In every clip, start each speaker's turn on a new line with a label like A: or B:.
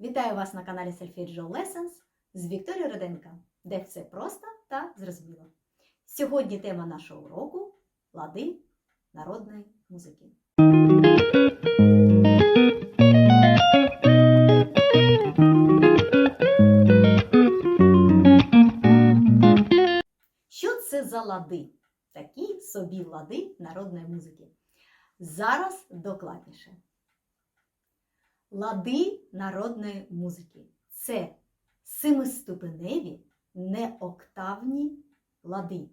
A: Вітаю вас на каналі Solfeggio Lessons з Вікторією Руденко, де все просто та зрозуміло. Сьогодні тема нашого уроку лади народної музики. Що це за лади? Такі собі лади народної музики. Зараз докладніше. Лади народної музики це семиступеневі неоктавні лади.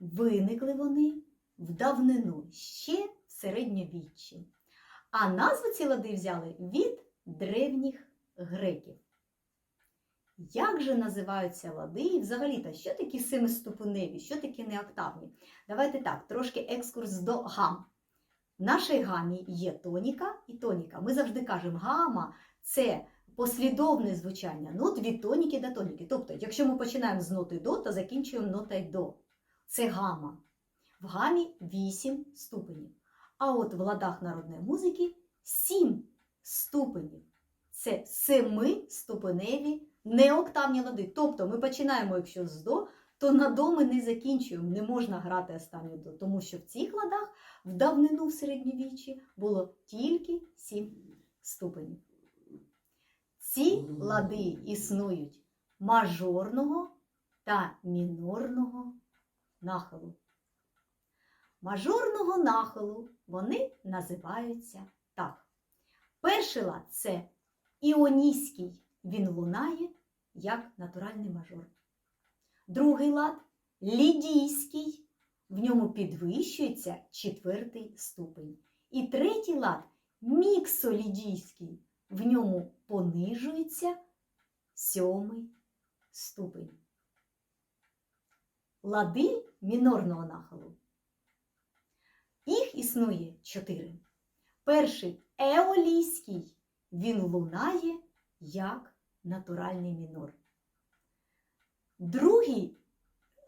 A: Виникли вони в давнину ще в середньовіччі. А назву ці лади взяли від древніх греків. Як же називаються лади і взагалі-то, що такі семиступеневі, що такі неоктавні? Давайте так, трошки екскурс до гам. В нашій гамі є тоніка і тоніка. Ми завжди кажемо, гама це послідовне звучання нот від тоніки до тоніки. Тобто, якщо ми починаємо з ноти до, то закінчуємо нотою до. Це гама. В гамі 8 ступенів. А от в ладах народної музики 7 ступенів. Це семиступеневі неоктавні лади. Тобто ми починаємо, якщо з до, то на до ми не закінчуємо, не можна грати останню до, тому що в цих ладах в давнину в середньовіччі було тільки сім ступенів. Ці лади існують мажорного та мінорного нахилу. Мажорного нахилу вони називаються так. Перший лад це іонійський, він лунає як натуральний мажор. Другий лад лідійський, в ньому підвищується четвертий ступень. І третій лад міксолідійський, в ньому понижується сьомий ступень. Лади мінорного нахилу. Їх існує чотири. Перший еолійський, він лунає як натуральний мінор. Другий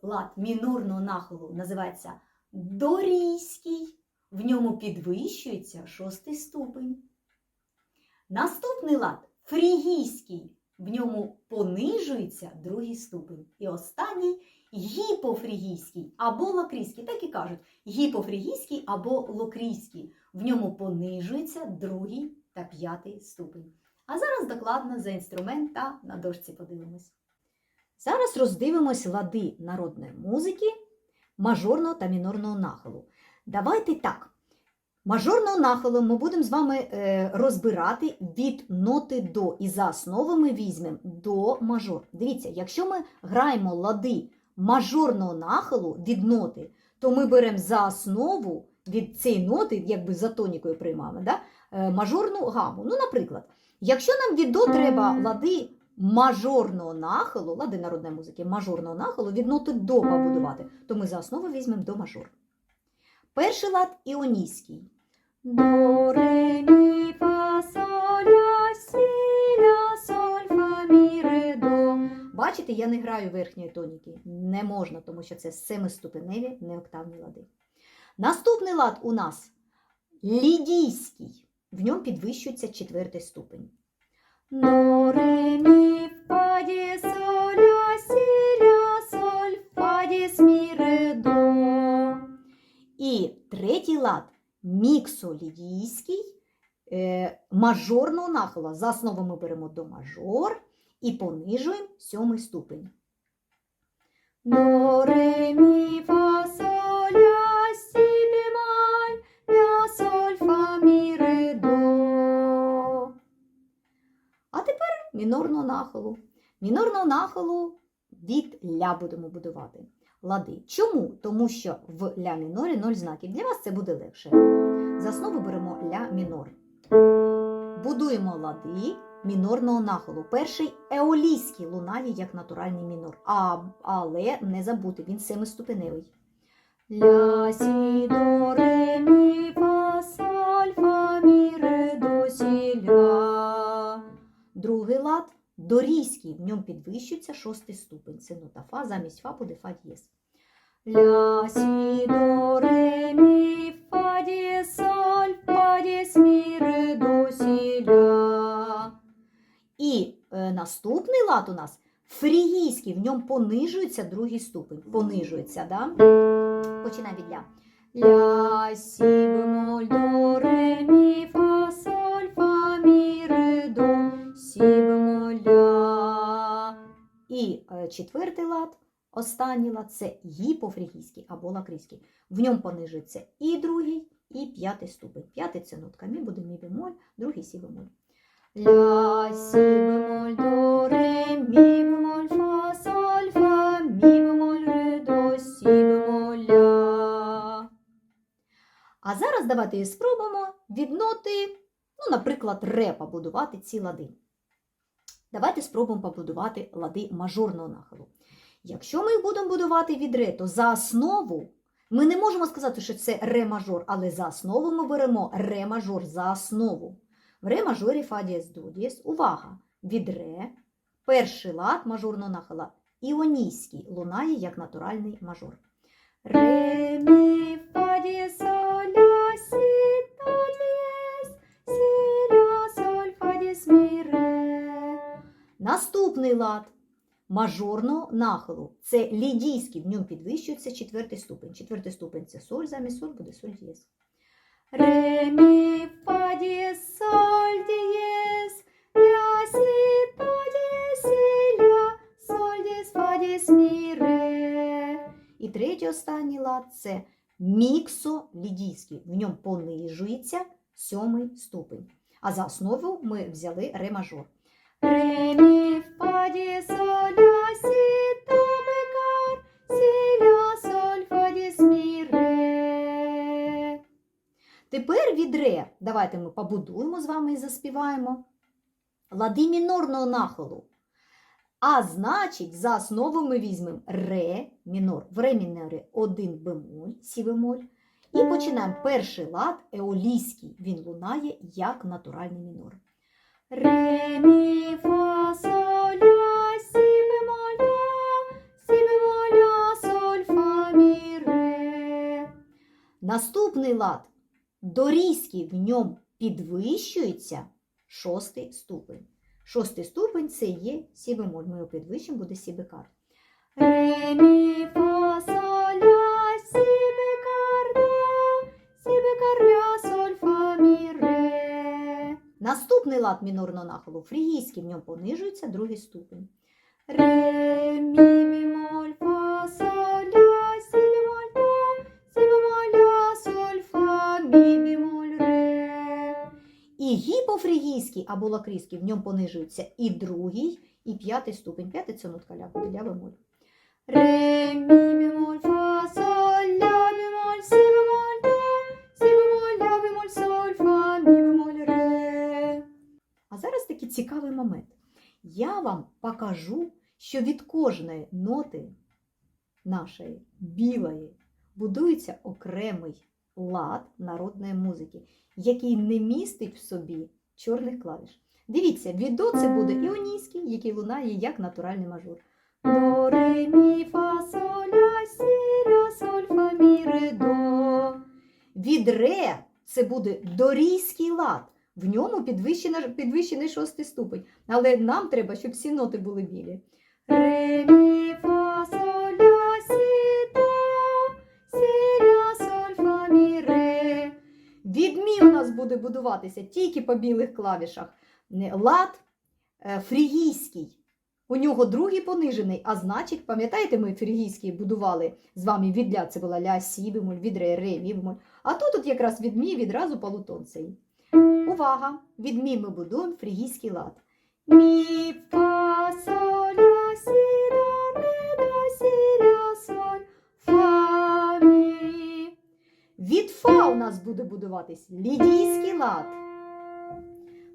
A: лад мінорного нахилу називається дорійський, в ньому підвищується шостий ступень. Наступний лад фрігійський, в ньому понижується другий ступень. І останній гіпофрігійський або локрійський, так і кажуть, гіпофрігійський або локрійський, в ньому понижується другий та п'ятий ступень. А зараз докладно за інструмент та на дошці подивимось. Зараз роздивимось лади народної музики мажорного та мінорного нахилу. Давайте так. Мажорного нахилу ми будемо з вами е, розбирати від ноти до. І за основами візьмемо до мажор. Дивіться, якщо ми граємо лади мажорного нахилу від ноти, то ми беремо за основу від цієї ноти, якби за тонікою приймаємо, да? е, мажорну гаму. Ну, наприклад, якщо нам від до треба лади мажорного нахилу, лади народної музики, мажорного нахилу від ноти до побудувати, то ми за основу візьмемо до мажор. Перший лад іонійський. До, ре, мі, фа, соль, ля, сі, ля, соль, фа, мі, ре, до. Бачите, я не граю верхньої тоніки. Не можна, тому що це семиступеневі неоктавні лади. Наступний лад у нас лідійський. В ньому підвищується четвертий ступень. До, ре, мі, фа, ді, соль, ля, сі, ля. І третій лад міксолідійський е, мажорного нахилу. За основу ми беремо до мажор і понижуємо сьомий ступень. До, ре, мі, фа, соль, мінорного нахилу. Мінорного нахилу від ля будемо будувати лади. Чому? Тому що в ля мінорі 0 знаків. Для вас це буде легше. За основу беремо ля мінор. Будуємо лади мінорного нахилу. Перший еолійський лунає як натуральний мінор. А, але не забути, він семиступеневий. Ля, сі, до, ре, мі, фа, соль, Другий лад дорійський, в ньому підвищується шостий ступень. Це нота фа, замість фа буде фа дієс. Ля, сі, до, ре, мі, фа, дієс, соль, фа, дієс, мі, ре, до, сі, ля. І е, наступний лад у нас фрігійський, в ньому понижується другий ступень. Понижується, да? Починай від ля. Ля, сі, бемоль, до, ре, мі, фа, І е, четвертий лад, останній лад це гіпофрігійський або лакрійський. В ньому понижується і другий, і п'ятий ступень. П'ятий це нотка мі, буде мі бемоль, другий сі бемоль. Ля, сі бемоль, до, ре, мі бемоль, фа, соль, фа, мі бемоль, ре, до, сі бемоль, ля. А зараз давайте спробуємо від ноти, ну, наприклад, ре побудувати ці лади. Давайте спробуємо побудувати лади мажорного нахилу. Якщо ми їх будемо будувати від ре, то за основу ми не можемо сказати, що це ре мажор, але за основу ми беремо ре мажор за основу. В ре мажорі фа дієс до дієс. Увага! Від ре перший лад мажорного нахила іонійський лунає як натуральний мажор. Ре, мі, фа дієс, Наступний лад мажорного нахилу. Це лідійський, в ньому підвищується четвертий ступень. Четвертий ступень це соль, замість соль буде соль дієс. Ре, мі, фа дієс, соль дієс, ля, сі, до дієс, сі, ля, соль дієс, фа дієс, мі, ре. І третій останній лад це міксо-лідійський. В ньому понижується сьомий ступень. А за основу ми взяли ре мажор. Тепер від ре давайте ми побудуємо з вами і заспіваємо лади мінорного нахилу. А значить, за основу ми візьмемо ре мінор. В ре мінорі один бемоль, сі бемоль. І починаємо перший лад еолійський. Він лунає як натуральний мінор. Ре, мі, фа, соль, ля, сі соль, фа, ре. Наступний лад дорізький, в ньому підвищується шостий ступень. Шостий ступень це є сі бемоль. Ми його підвищимо, буде сі бекар. Ре, мі, фа, Наступний лад мінорного нахилу фрігійський, в ньому понижується другий ступень. Ре, мі, бемоль, фа, соль, ля, сі бемоль, до, сі бемоль, ля, соль, фа, мі, бемоль, ре. І гіпофрігійський або лакрійський, в ньому понижується і другий, і п'ятий ступень. П'ятий це нотка ля, ля бемоль. Ре, мі, бемоль, фа, цікавий момент. Я вам покажу, що від кожної ноти нашої білої будується окремий лад народної музики, який не містить в собі чорних клавіш. Дивіться, від це буде іонійський, який лунає як натуральний мажор. До, ре, мі, фа, соль, ля, сі, ля, соль, фа, мі, ре, до. Від ре це буде дорійський лад. В ньому підвищена- підвищений шостий ступень. Але нам треба, щоб всі ноти були білі. Ре, мі, фа, соль, ля, сі, до, сі, ля, соль, фа, мі, ре. Від у нас буде будуватися тільки по білих клавішах. Лад е, фрігійський. У нього другий понижений, а значить, пам'ятаєте, ми фрігійський будували з вами від ля, це була ля, сі бемоль, від ре, ре, бемоль. А тут якраз від мі відразу полутон цей. Увага! Від мі ми будуємо фрігійський лад. Мі, фа, соль, ля, сі, до, ре, до, сі, ля, соль, фа, мі. Від фа у нас буде будуватись лідійський лад,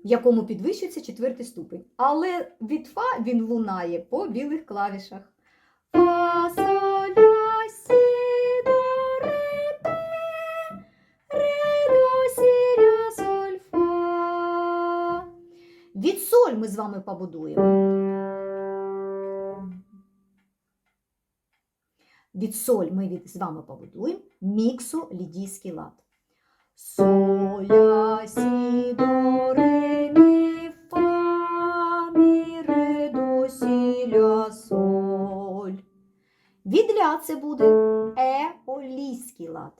A: в якому підвищується четвертий ступень. Але від фа він лунає по білих клавішах. ми з вами побудуємо. Від соль ми від, з вами побудуємо міксо лідійський лад. Соля, сі, до, ре, мі, фа, мі, ре, до, сі, ля, соль. Від ля це буде еолійський лад.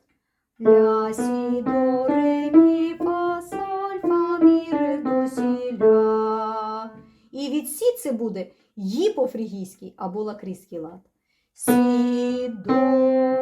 A: Ля, сі, до, ре, мі, фа, І від сі це буде гіпофрігійський або лакрійський лад. Сі, до,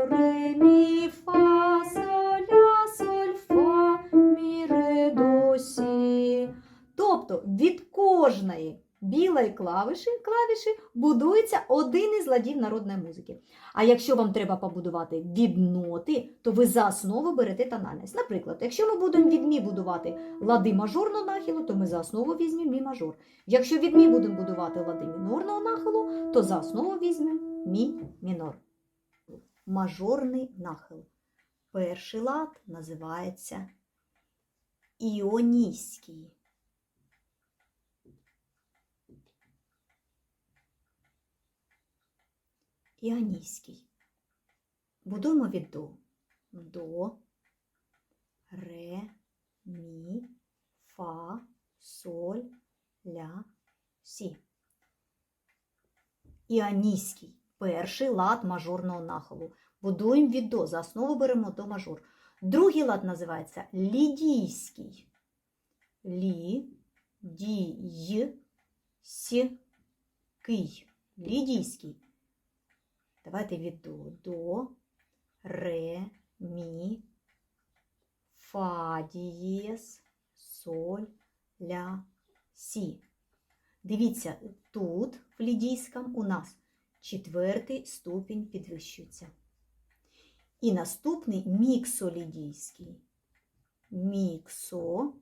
A: ре, мі, фа, соля, соль, фа, мі, ре, до, сі. Тобто від кожної білої клавіші, клавіші будується один із ладів народної музики. А якщо вам треба побудувати від ноти, то ви за основу берете тональність. Наприклад, якщо ми будемо від мі будувати лади мажорного нахилу, то ми за основу візьмемо мі мажор. Якщо від мі будемо будувати лади мінорного нахилу, то за основу візьмемо мі мінор. Мажорний нахил. Перший лад називається іонійський. Іонійський. Будуємо від до. До, ре, мі, фа, соль, ля, сі. Іонійський. Перший лад мажорного нахилу. Будуємо від до. За основу беремо до мажор. Другий лад називається лідійський. Лі, ді, й, сі, кий. Лідійський. Давайте від до. До, ре, мі, фа дієс, соль, ля, сі. Дивіться, тут в лідійському у нас четвертий ступінь підвищується. І наступний міксолідійський. Міксо,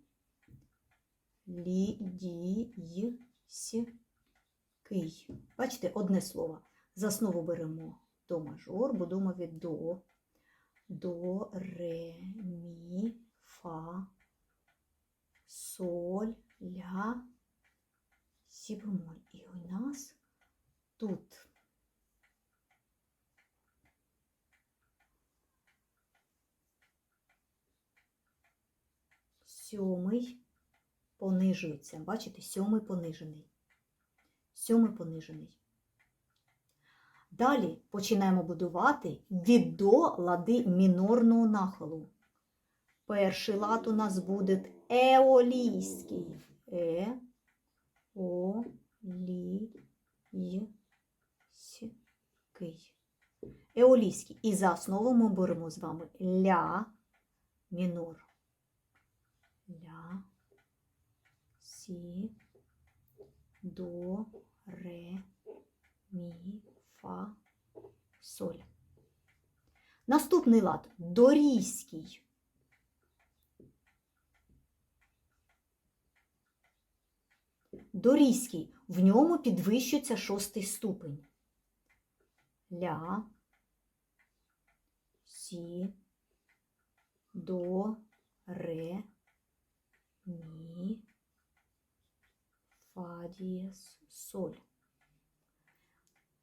A: лідійський. Бачите, одне слово. За основу беремо до мажор, будемо від до, до, ре, мі, фа, соль, ля, сі бемоль. І у нас тут сьомий понижується. Бачите, сьомий понижений. Сьомий понижений. Далі починаємо будувати від до лади мінорного нахилу. Перший лад у нас буде еолійський. Е, о, лі, й, с, кий. Еолійський. І за основу ми беремо з вами ля мінор. Ля, сі, до, ре, мі, фа, соль. Наступний лад дорійський. Дорійський. В ньому підвищується шостий ступень. Ля, сі, до, ре, мі, фа дієс, соль.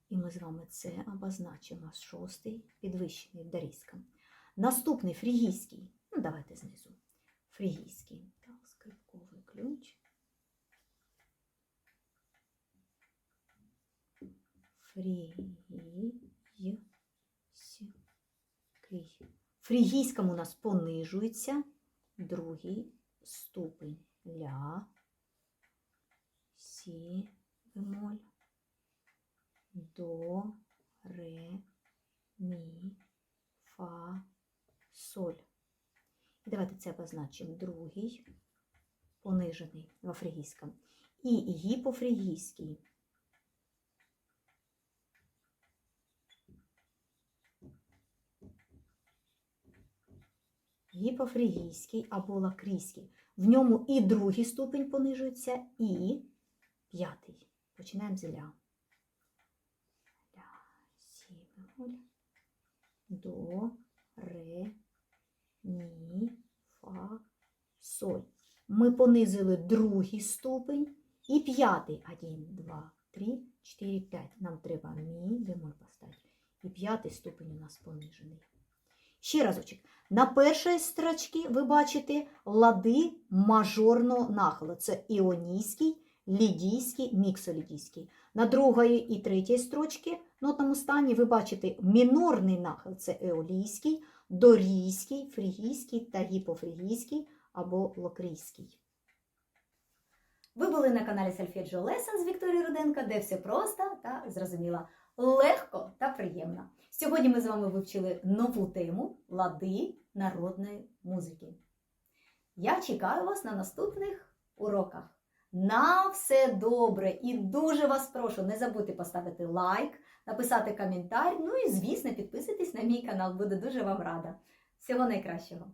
A: І ми з вами це обозначимо шостий підвищений дорізка. Наступний фрігійський. Ну, давайте знизу. Фрігійський. Так, скрипковий ключ. Фрігійський. Фрігійському у нас понижується другий ступень. Ля, сі, бемоль до, ре, мі, фа, соль. І давайте це позначимо другий, понижений в афригійському. І гіпофригійський. Гіпофригійський або лакрійський. В ньому і другий ступень понижується, і п'ятий. Починаємо з ля. Сі бемоль, до, ре, мі, фа, соль. Ми понизили другий ступень і п'ятий. Один, два, три, чотири, п'ять. Нам треба мі, бемоль поставити. І п'ятий ступень у нас понижений. Ще разочок. На першій строчці ви бачите лади мажорного нахилу. Це іонійський, лідійський, міксолідійський. На другої і третій строчці нотному стані ви бачите мінорний нахил це еолійський, дорійський, фрігійський та гіпофрігійський або локрійський. Ви були на каналі Сольфеджіо Лесен з Вікторією Руденко, де все просто та зрозуміло, легко та приємно. Сьогодні ми з вами вивчили нову тему лади народної музики. Я чекаю вас на наступних уроках. На все добре і дуже вас прошу, не забудьте поставити лайк, написати коментар, ну і, звісно, підписуйтесь на мій канал, буду дуже вам рада. Всього найкращого!